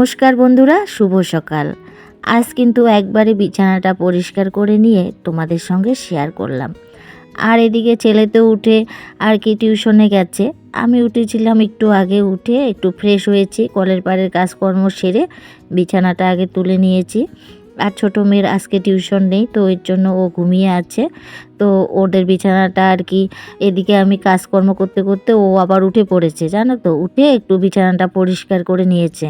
নমস্কার বন্ধুরা, শুভ সকাল। আজ কিন্তু একবারে বিছানাটা পরিষ্কার করে নিয়ে তোমাদের সঙ্গে শেয়ার করলাম। আর এদিকে ছেলে তো উঠে আর কি টিউশনে গেছে। আমি উঠেছিলাম একটু আগে উঠে, একটু ফ্রেশ হয়েছি, কলের পাড়ের কাজকর্ম সেরে বিছানাটা আগে তুলে নিয়েছি। আর ছোটো মেয়ের আজকে টিউশন নেই, তো এর জন্য ও ঘুমিয়ে আছে। তো ওদের বিছানাটা আর কি এদিকে আমি কাজকর্ম করতে করতে ও আবার উঠে পড়েছে, জানো তো? উঠে একটু বিছানাটা পরিষ্কার করে নিয়েছে।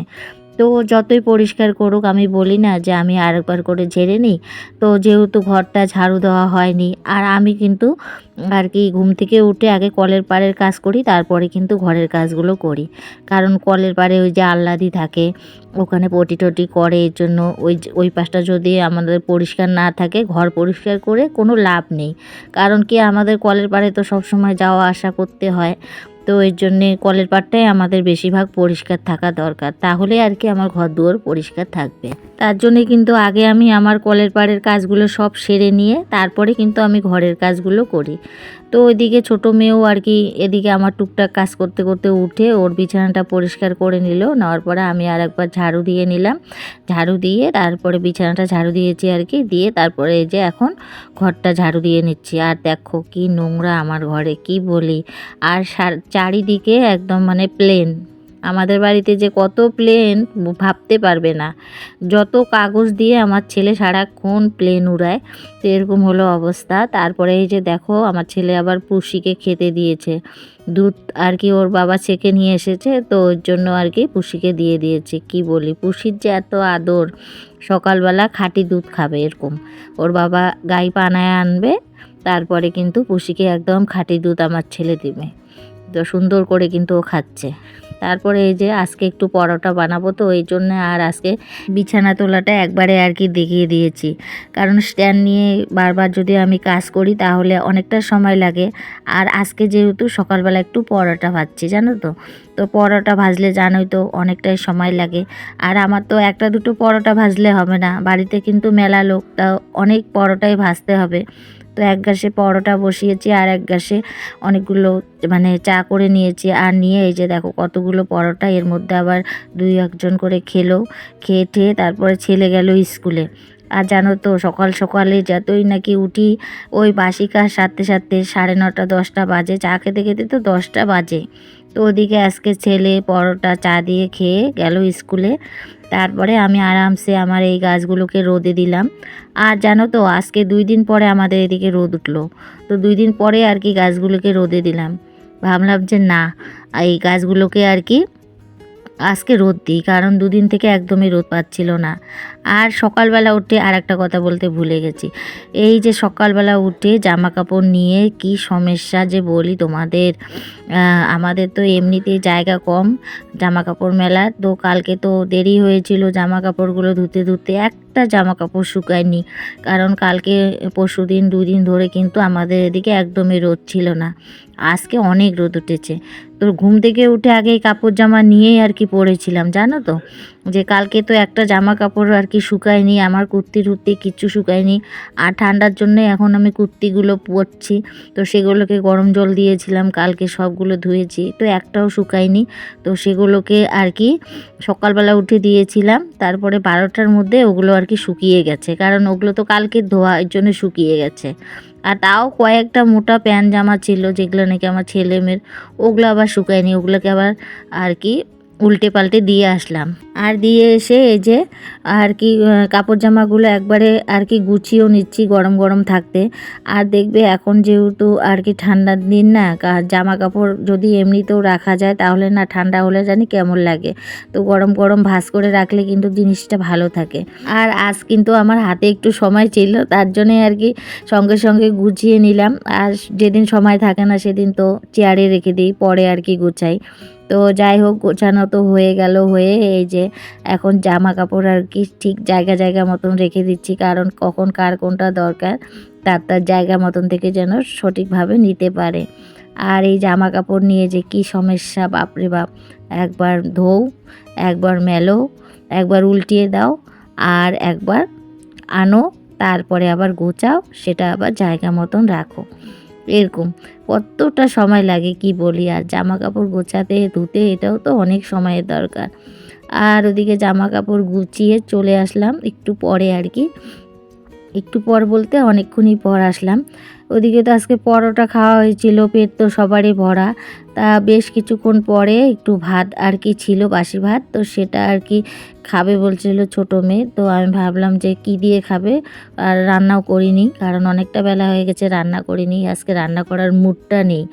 তো যতই পরিষ্কার করুক, আমি বলি না যে আমি আরেকবার করে ঝেড়ে নিই। তো যেহেতু ঘরটা ঝাড়ু দেওয়া হয়নি, আর আমি কিন্তু আর কি ঘুম থেকে উঠে আগে কলের পাড়ের কাজ করি, তারপরে কিন্তু ঘরের কাজগুলো করি। কারণ কলের পাড়ে ওই যে আহ্লাদি থাকে, ওখানে পটি টটি করে, এর জন্য ওই ওই পাশটা যদি আমাদের পরিষ্কার না থাকে, ঘর পরিষ্কার করে কোনো লাভ নেই। কারণ কি আমাদের কলের পাড়ে তো সবসময় যাওয়া আসা করতে হয়। তো এর জন্যে কলের পাড়টাই আমাদের বেশিরভাগ পরিষ্কার থাকা দরকার। তাহলে আর কি আমার ঘর দুয়ার পরিষ্কার থাকবে। তার জন্যে কিন্তু আগে আমি আমার কলের পাড়ের কাজগুলো সব সেরে নিয়ে, তারপরে কিন্তু আমি ঘরের কাজগুলো করি। তো ওইদিকে ছোট মেয়েও আর কি এদিকে আমার টুকটাক কাজ করতে করতে উঠে ওর বিছানাটা পরিষ্কার করে নিল। নেওয়ার পরে আমি আর একবার ঝাড়ু দিয়ে নিলাম। ঝাড়ু দিয়ে তারপরে বিছানাটা ঝাড়ু দিয়েছি আর কি। দিয়ে তারপরে এই যে এখন ঘরটা ঝাড়ু দিয়ে নিচ্ছি। আর দেখো কি নোংরা আমার ঘরে, কি বলি? আর চারিদিকে একদম মানে প্লেন আমাদের বাড়িতে যে কত প্লেন ভাবতে পারবে না। যত কাগজ দিয়ে আমার ছেলে সারাক্ষণ প্লেন উড়ায়, তো এরকম হলো অবস্থা। তারপরে এই যে দেখো, আমার ছেলে আবার পুষিকে খেতে দিয়েছে। দুধ আর কি ওর বাবা ছেঁকে নিয়ে এসেছে, তো ওর জন্য আর কি পুষিকে দিয়ে দিয়েছে। কি বলি, পুষির যে এত আদর, সকালবেলা খাঁটি দুধ খাবে এরকম। ওর বাবা গাই পানায় আনবে, তারপরে কিন্তু পুষিকে একদম খাঁটি দুধ আমার ছেলে দিবে। তো সুন্দর করে কিন্তু ও খাচ্ছে। তারপরে এই যে আজকে একটু পরোটা বানাবো তো, এই জন্য আর আজকে বিছানা তোলাটা একবারে আর কি দেখিয়ে দিয়েছি। কারণ স্ট্যান্ড নিয়ে বারবার যদি আমি কাজ করি তাহলে অনেকটা সময় লাগে। আর আজকে যেহেতু সকালবেলা একটু পরোটা ভাজছি, জানো তো? তো পরোটা ভাজলে জানোই তো অনেকটাই সময় লাগে। আর আমার তো একটা দুটো পরোটা ভাজলে হবে না। বাড়িতে কিন্তু মেলা লোক, তা অনেক পরোটাই ভাজতে হবে। তো এক গ্যাসে পরোটা বসিয়েছি আর এক গ্যাসে অনেকগুলো মানে চা করে নিয়েছি। আর নিয়ে এই যে দেখো কতগুলো পরোটা, এর মধ্যে আবার দুই একজন করে খেলো, খেয়ে ঠেয়ে তারপরে ছেলে গেল স্কুলে। আর জানো তো সকাল সকালে যতই নাকি উঠি, ওই বাসি কাজ সাথে সারতে সাড়ে নটা, দশটা বাজে। চা খেতে খেতে তো দশটা বাজে। তো ওদিকে আজকে ছেলে পরোটা চা দিয়ে খেয়ে গেল স্কুলে। তারপরে আমি আরামসে আমার এই গাছগুলোকে রোদে দিলাম। আর জানো তো, আজকে দুই দিন পরে আমাদের এদিকে রোদ উঠল। তো দুই দিন পরে আর কি গাছগুলোকে রোদে দিলাম। ভাবলাম যে না, এই গাছগুলোকে আর কি আজকে রোদ দিই, কারণ দুদিন থেকে একদমই রোদ পাচ্ছিল না। আর সকালবেলা উঠে আর একটা কথা বলতে ভুলে গেছি। এই যে সকালবেলা উঠে জামা কাপড় নিয়ে কি সমস্যা যে বলি তোমাদের? আমাদের তো এমনিতেই জায়গা কম জামা কাপড় মেলার। তো কালকে তো দেরি হয়েছিল জামা কাপড়গুলো ধুতে। ধুতে একটা জামা কাপড় শুকায়নি। কারণ কালকে পরশু দিন দুই দিন ধরে কিন্তু আমাদের এদিকে একদমই রোদ ছিল না। আজকে অনেক রোদ উঠেছে। তো ঘুম থেকে উঠে আগে কাপড় জামা নিয়েই আর কি পরেছিলাম জানো তো? যে কালকে তো একটা জামা কাপড় আর কি শুকায়নি, আমার কুর্তি টুর্তি কিচ্ছু শুকায়নি। আর ঠান্ডার জন্য এখন আমি কুর্তিগুলো পরছি। তো সেগুলোকে গরম জল দিয়েছিলাম, কালকে সবগুলো ধুয়েছি। তো একটাও শুকায়নি। তো সেগুলোকে আর কি সকালবেলা উঠে দিয়েছিলাম, তারপরে বারোটার মধ্যে ওগুলো আর কি শুকিয়ে গেছে। কারণ ওগুলো তো কালকে ধোয়া, এর জন্য শুকিয়ে গেছে। আর তাও কয়েকটা মোটা প্যান্ট জামা ছিল, যেগুলো নাকি আমার ছেলে মেয়ের ওগুলো আবার শুকায়নি। ওগুলোকে আবার আর কি উল্টে পাল্টে দিয়ে আসলাম। আর দিয়ে এসে এই যে আর কি কাপড় জামাগুলো একবারে আর কি গুছিয়েও নিচ্ছি গরম গরম থাকতে। আর দেখবে এখন যেহেতু আর কি ঠান্ডার দিন না জামা কাপড় যদি এমনিতেও রাখা যায় তাহলে না ঠান্ডা হলে জানি কেমন লাগে। তো গরম গরম ভাঁজ করে রাখলে কিন্তু জিনিসটা ভালো থাকে। আর আজ কিন্তু আমার হাতে একটু সময় ছিল, তার জন্যে আর কি সঙ্গে সঙ্গে গুছিয়ে নিলাম। আর যেদিন সময় থাকে না সেদিন তো চেয়ারে রেখে দিই, পরে আর কি গুছাই। তো যাই হোক, গোছানো তো হয়ে গেল, হয়ে এই যে এখন জামা কাপড় আর কি ঠিক জায়গা জায়গা মতন রেখে দিচ্ছি। কারণ কখন কার কোনটা দরকার, তার তার জায়গা মতন থেকে যেন সঠিকভাবে নিতে পারে। আর এই জামা কাপড় নিয়ে যে কি সমস্যা, বাপরে বাপ! একবার ধোও, একবার মেলো, একবার উল্টিয়ে দাও আর একবার আনো, তারপরে আবার গোছাও, সেটা আবার জায়গা মতন রাখো। এরকম কতটা সময় লাগে কি বলি? আর জামা কাপড় গোছাতে, ধুতে এটাও তো অনেক সময়ের দরকার। আর ওদিকে জামা কাপড় গুছিয়ে চলে আসলাম একটু পরে আর কি। একটু পর বলতে অনেকক্ষণই পর আসলাম। ওদিকে তো আজকে পরোটা খাওয়া হয়েছিল, পেট তো সবারই ভরা। তা বেশ কিছুক্ষণ পরে একটু ভাত আর কি ছিল, বাসি ভাত। তো সেটা আর কি খাবে বলছিল ছোটো মেয়ে। তো আমি ভাবলাম যে কি দিয়ে খাবে? আর রান্নাও করিনি, কারণ অনেকটা বেলা হয়ে গেছে, রান্না করিনি। আজকে রান্না করার মুডটা নেই।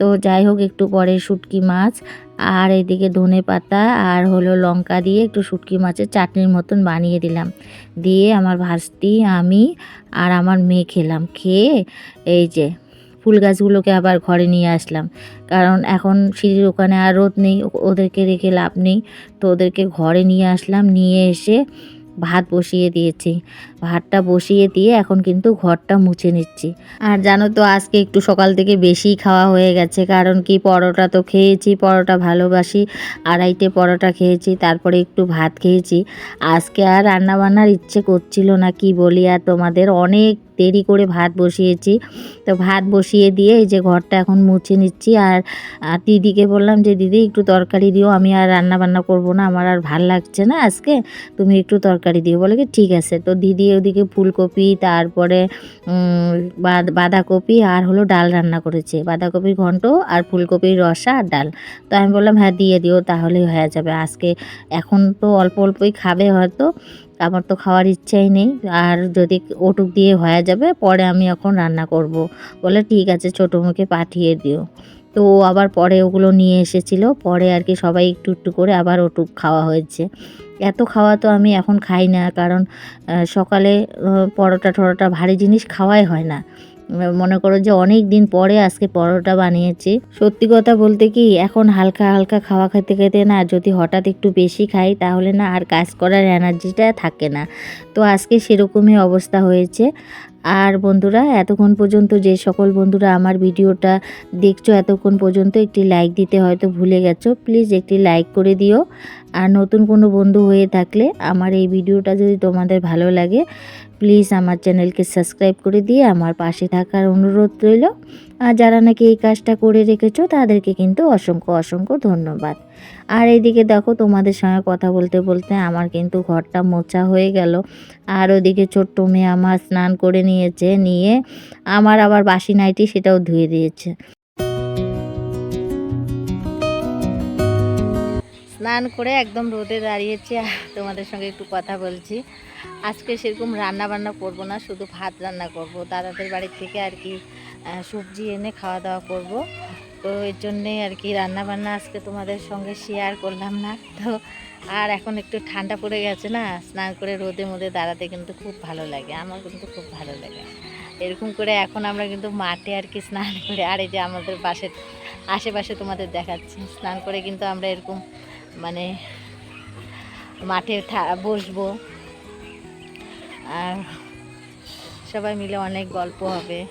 তো যাই হোক, একটু পরে শুটকি মাছ আর এদিকে ধনে পাতা আর হলো লঙ্কা দিয়ে একটু শুটকি মাছের চাটনির মতন বানিয়ে দিলাম। দিয়ে আমার ভাস্তি, আমি আর আমার মেয়ে খেলাম। খেয়ে এই যে ফুল গাছগুলোকে আবার ঘরে নিয়ে আসলাম। কারণ এখন সিঁড়ির ওখানে আর রোদ নেই, ওদেরকে রেখে লাভ নেই। তো ওদেরকে ঘরে নিয়ে আসলাম, নিয়ে এসে ভাত বসিয়ে দিয়েছি। ভাতটা বসিয়ে দিয়ে এখন কিন্তু ঘরটা মুছে নিচ্ছি। আর জানো তো, আজকে একটু সকাল থেকে বেশি খাওয়া হয়ে গেছে, কারণ কি পরোটা তো খেয়েছি, পরোটা ভালোবাসি, আড়াইটে পরোটা খেয়েছি, তারপরে একটু ভাত খেয়েছি। আজকে আর রান্না বান্নার ইচ্ছে করছিল না, কি বলি, আর তোমাদের অনেক দেরি করে ভাত বসিয়েছি। তো ভাত বসিয়ে দিয়ে এই যে ঘরটা এখন মুছে নিচ্ছি, আর দিদিকে বললাম যে, দিদি, একটু তরকারি দিও, আমি আর রান্না বান্না করব না, আমার আর ভালো লাগছে না আজকে, তুমি একটু তরকারি দিও। বলে কি, ঠিক আছে। তো দিদি ওদিকে ফুলকপি, তারপরে বাঁধাকপি আর হলো ডাল রান্না করেছে। বাঁধাকপির ঘন্ট আর ফুলকপির রসা আর ডাল। তো আমি বললাম হ্যাঁ দিয়ে দিও, তাহলেই হয়ে যাবে। আজকে এখন তো অল্প অল্পই খাবে হয়তো, আমার তো খাওয়ার ইচ্ছাই নেই। আর যদি ওটুক দিয়ে হয়ে যাবে, পরে আমি এখন রান্না করব। বলে, ঠিক আছে, ছোটো মুখে পাঠিয়ে দিও। তো আবার পরে ওগুলো নিয়ে এসেছিল। পরে আর কি সবাই একটু একটু করে আবার ওটুক খাওয়া হয়েছে। এত খাওয়া তো আমি এখন খাই না, কারণ সকালে পরোটা ঠরোটা ভারী জিনিস খাওয়াই হয় না। মনে করো যে অনেক দিন পরে আজকে পরোটা বানিয়েছি। সত্যি কথা বলতে কি, এখন হালকা হালকা খাওয়া খেতে খেতে না যদি হঠাৎ একটু বেশি খাই, তাহলে না আর কাজ করার এনার্জিটা থাকে না। তো আজকে সেরকমই অবস্থা হয়েছে। আর বন্ধুরা, এতক্ষণ পর্যন্ত যে সকল বন্ধুরা আমার ভিডিওটা দেখছ, এতক্ষণ পর্যন্ত একটি লাইক দিতে হয়তো ভুলে গেছো প্লিজ একটি লাইক করে দিও। আর নতুন কোনো বন্ধু হয়ে থাকলে আমার এই ভিডিওটা যদি তোমাদের ভালো লাগে প্লিজ আমার চ্যানেলকে সাবস্ক্রাইব করে দিয়ে আমার পাশে থাকার অনুরোধ রইল। আর যারা নাকি এই কাজটা করে রেখেছো, তাদেরকে কিন্তু অসংখ্য অসংখ্য ধন্যবাদ। আর এইদিকে দেখো, তোমাদের সঙ্গে কথা বলতে বলতে আমার কিন্তু ঘরটা মোছা হয়ে গেল। আর ওদিকে ছোট্ট মেয়ে আমার স্নান করে নিয়েছে, নিয়ে আমার আবার বাসি নাইটি সেটাও ধুয়ে দিয়েছে। স্নান করে একদম রোদে দাঁড়িয়েছি তোমাদের সঙ্গে একটু কথা বলছি। আজকে সেরকম রান্না বান্না করব না, শুধু ভাত রান্না করব। দাদাদের বাড়ি থেকে আর কি সবজি এনে খাওয়া দাওয়া করব। তো এর জন্যে আর কি রান্না বান্না আজকে তোমাদের সঙ্গে শেয়ার করলাম না। তো আর এখন একটু ঠান্ডা পড়ে গেছে না, স্নান করে রোদে মধ্যে দাঁড়াতে কিন্তু খুব ভালো লাগে, আমার কিন্তু খুব ভালো লাগে। এরকম করে এখন আমরা কিন্তু মাঠে আর কি স্নান করে, আর এই যে আমাদের পাশে আশেপাশে তোমাদের দেখাচ্ছি, স্নান করে কিন্তু আমরা এরকম মানে মাঠে বসবো। আর সবাই মিলে অনেক গল্প হবে।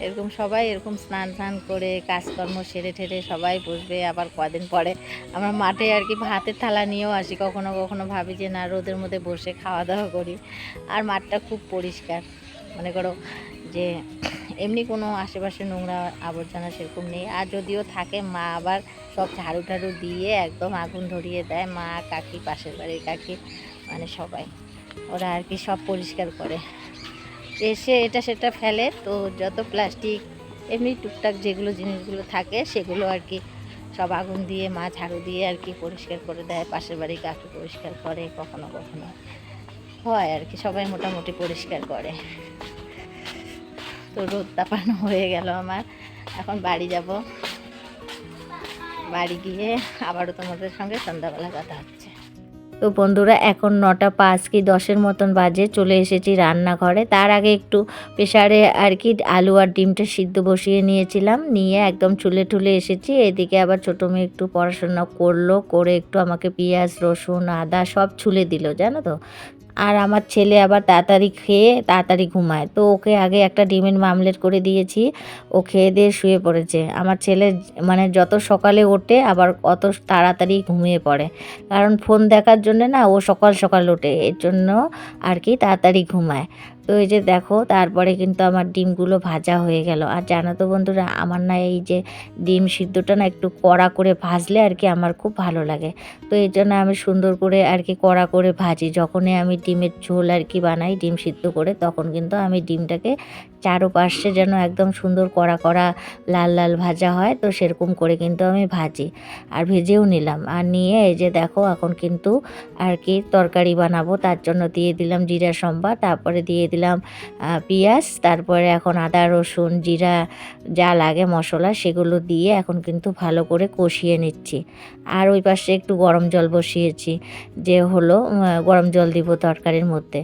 এরকম সবাই এরকম স্নান টান করে, কাজকর্ম সেরে ঠেরে সবাই বসবে। আবার কদিন পরে আমরা মাঠে আর কি ভাতের থালা নিয়েও আসি। কখনো কখনো ভাবি যে, না, রোদের মধ্যে বসে খাওয়া দাওয়া করি। আর মাঠটা খুব পরিষ্কার। মনে করো যে এমনি কোনো আশেপাশে নোংরা আবর্জনা সেরকম নেই। আর যদিও থাকে, মা আবার সব ঝাড়ু টাড়ু দিয়ে একদম আগুন ধরিয়ে দেয়। মা, কাকি, পাশের বাড়ির কাকি মানে সবাই। ওরা আর কি সব পরিষ্কার করে। এসে এটা সেটা ফেলে, তো যত প্লাস্টিক, এমনি টুকটাক যেগুলো জিনিসগুলো থাকে, সেগুলো আর কি সব আগুন দিয়ে, মা ঝাড়ু দিয়ে আর কি পরিষ্কার করে দেয়। পাশের বাড়ি কাকি পরিষ্কার করে, কখনো কখনো হয় আর কি, সবাই মোটামুটি পরিষ্কার করে। তো রোদ তাপানো হয়ে গেল আমার। এখন বাড়ি যাব। বাড়ি গিয়ে আবারও তোমাদের সঙ্গে সন্ধ্যাবেলা কথা হচ্ছে। তো বন্ধুরা, এখন নটা পাঁচ কি দশের মতন বাজে, চলে এসেছি রান্নাঘরে। তার আগে একটু প্রেশারে আর কি আলু আর ডিমটা সিদ্ধ বসিয়ে নিয়েছিলাম, নিয়ে একদম চুলে ঠুলে এসেছি। এদিকে আবার ছোটো মেয়ে একটু পড়াশোনা করল, করে একটু আমাকে পেঁয়াজ, রসুন, আদা সব ছুলে দিল, জানো তো? আর আমার ছেলে আবার তাড়াতাড়ি খেয়ে তাড়াতাড়ি ঘুমায়। তো ওকে আগে একটা ডিমের মামলেট করে দিয়েছি, ও খেয়ে দিয়ে শুয়ে পড়েছে। আমার ছেলে মানে যত সকালে ওঠে, আবার অত তাড়াতাড়ি ঘুমিয়ে পড়ে। কারণ ফোন দেখার জন্য না, ও সকাল সকাল ওঠে, এর জন্য আর কি তাড়াতাড়ি ঘুমায়। তো এই যে দেখো, তারপরে কিন্তু আমার ডিমগুলো ভাজা হয়ে গেল। আর জানো তো বন্ধুরা, আমার না এই যে ডিম সিদ্ধটা না একটু কড়া করে ভাজলে আর কি আমার খুব ভালো লাগে। তো এই জন্য আমি সুন্দর করে আর কি কড়া করে ভাজি। যখনই আমি ডিমের ঝোল আর কি বানাই ডিম সিদ্ধ করে, তখন কিন্তু আমি ডিমটাকে চারোপাশে যেন একদম সুন্দর কড়া কড়া লাল লাল ভাজা হয়, তো সেরকম করে কিন্তু আমি ভাজি। আর ভেজেও নিলাম। আর নিয়ে এই যে দেখো, এখন কিন্তু আর কি তরকারি বানাবো। তার জন্য দিয়ে দিলাম জিরা সম্বা, তারপরে দিয়ে দিলাম পেঁয়াজ, তারপরে এখন আদা, রসুন, জিরা, যা লাগে মশলা সেগুলো দিয়ে এখন কিন্তু ভালো করে কষিয়ে নিচ্ছি। আর ওই পাশে একটু গরম জল বসিয়েছি, যে হলো গরম জল দিব তরকারির মধ্যে।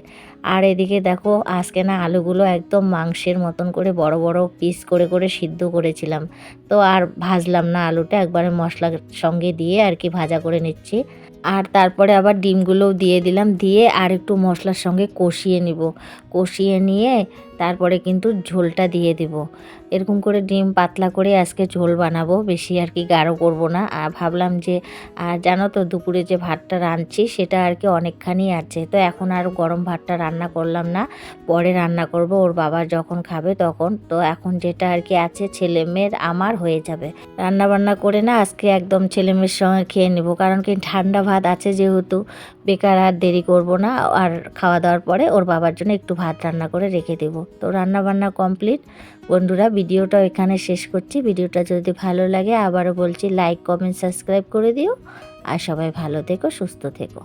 আর এদিকে দেখো, আজকে না আলুগুলো একদম মাংসের মতন করে বড় বড় পিস করে করে সিদ্ধ করেছিলাম। তো আর ভাজলাম না আলুটা, একবারে মশলার সঙ্গে দিয়ে আর কি ভাজা করে নিচ্ছি। আর তারপরে আবার ডিমগুলোও দিয়ে দিলাম, দিয়ে আর একটু মশলার সঙ্গে কষিয়ে নিব। কষিয়ে নিয়ে তারপরে কিন্তু ঝোলটা দিয়ে দিব। এরকম করে ডিম পাতলা করে আজকে ঝোল বানাবো, বেশি আর কি গাঢ় করব না। আর ভাবলাম যে, আর জানো তো দুপুরে যে ভাতটা রাঁধছি সেটা আর কি অনেকখানি আছে। তো এখন আর গরম ভাতটা রান্না করলাম না, পরে রান্না করব, ওর বাবা যখন খাবে তখন। তো এখন যেটা আর কি আছে ছেলে মেয়ের, আমার হয়ে যাবে। রান্না বান্না করে না আজকে একদম ছেলে মেয়ের সঙ্গে খেয়ে নেব, কারণ কি ঠান্ডা ভাত আছে যেহেতু, বেকার আর দেরি করব না। আর খাওয়া দাওয়ার পরে ওর বাবার জন্য একটু ভাত রান্না করে রেখে দেব। তো রান্না বান্না কমপ্লিট। বন্ধুরা, ভিডিওটা এখানে শেষ করছি। ভিডিওটা যদি ভালো লাগে, আবারও বলছি লাইক কমেন্ট সাবস্ক্রাইব করে দিও। আর সবাই ভালো থেকো, সুস্থ থেকো।